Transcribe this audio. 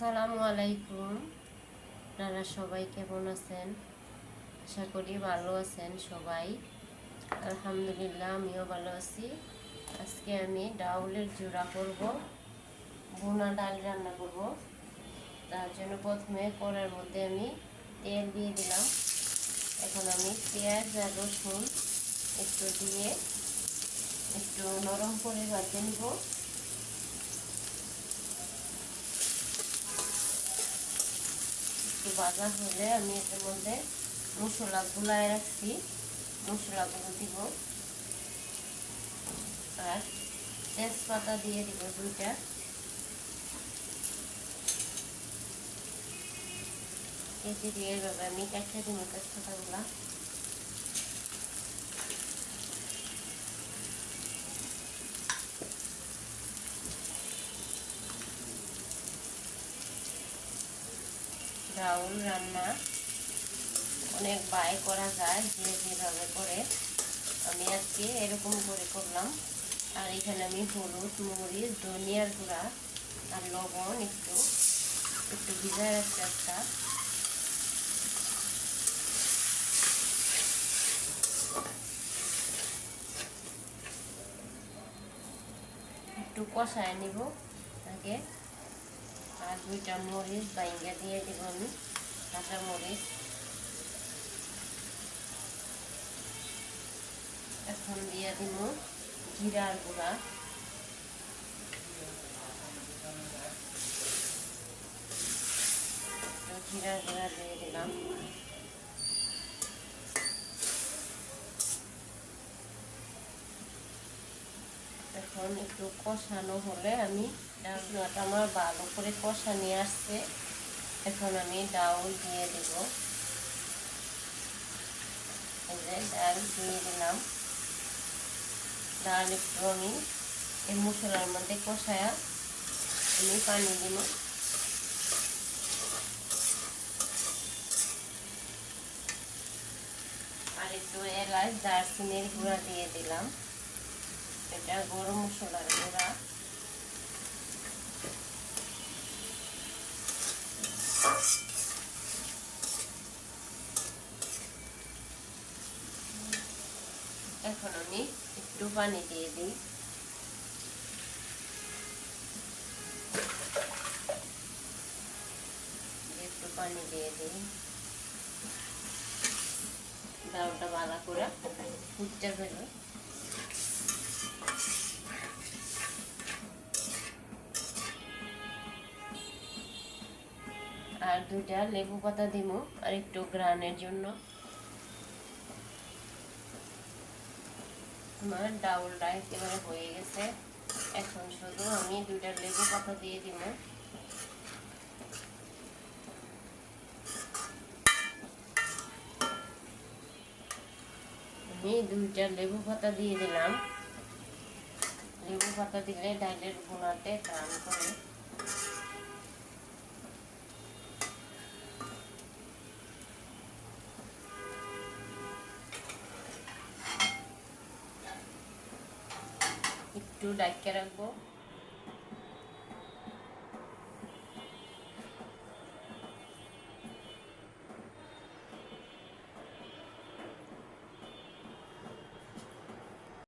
সালামু আলাইকুম। আপনারা সবাই কেমন আছেন? আশা করি ভালো আছেন সবাই। আলহামদুলিল্লাহ, আমিও ভালো আছি। আজকে আমি ডাউলের জোড়া করব বোনা ডাল রান্না করব। তার জন্য প্রথমে কড়ার মধ্যে আমি তেল দিয়ে দিলাম। এখন আমি পেঁয়াজ আর রসুন একটু দিয়ে একটু নরম করে ভাজে নিব। ভাজা হলে আমি এটার মধ্যে মশলা গুলায় রাখছি। মশলাগুলো দিব। আর তেজপাতা দিয়ে দিব দুইটা। কেটে দিয়ে এভাবে আমি কাটতে দিব তেজপাতাগুলা। ডাউল রান্না অনেক বাই করা যায় যে যেভাবে করে। আমি আজকে এরকম করে করলাম। আর এখানে আমি হলুদ, মরিচ, ধনিয়ার গুঁড়া আর লবণ একটু একটু ভিজায় রাখছি একটা। একটু কষায় নিব আগে। আর দুইটা মরিচ বাইঙ্গা দিয়ে দেবো আমি, কাঁচা মরিচ। এখন দিয়ে দিব জিরার গুঁড়া। জিরার গুঁড়া দিয়ে দিলাম। এখন একটু কষানো হলে আমি ডাউলটা আমার ভালো করে কষা নিয়ে আসছে। এখন আমি ডাউল দিয়ে দেব। ডাল দিয়ে দিলাম। ডাল একটু আমি এই মশলার মধ্যে কষায়া আমি পানি দিব। আর একটু এলাচ, দারচিনির গুঁড়া দিয়ে দিলাম। এটা গরম মশলার গুঁড়া। এখন আমি একটু পানি দিয়ে দিই। একটু পানি দিয়ে দিই। ডাউলটা ভালো করে ফুটতে ফেলো আর দুইটা লেবু পাতা দিব আর একটু গ্রানের জন্য। আমার ডাউলটা একেবারে হয়ে গেছে। এখন শুধু আমি দুইটা লেবু পাতা দিয়ে দিব আমি দুইটা লেবু পাতা দিয়ে দিলাম। লেবু পাতা দিলে ডালের গুণাতে টান করে। একটু ডাকিয়ে রাখবো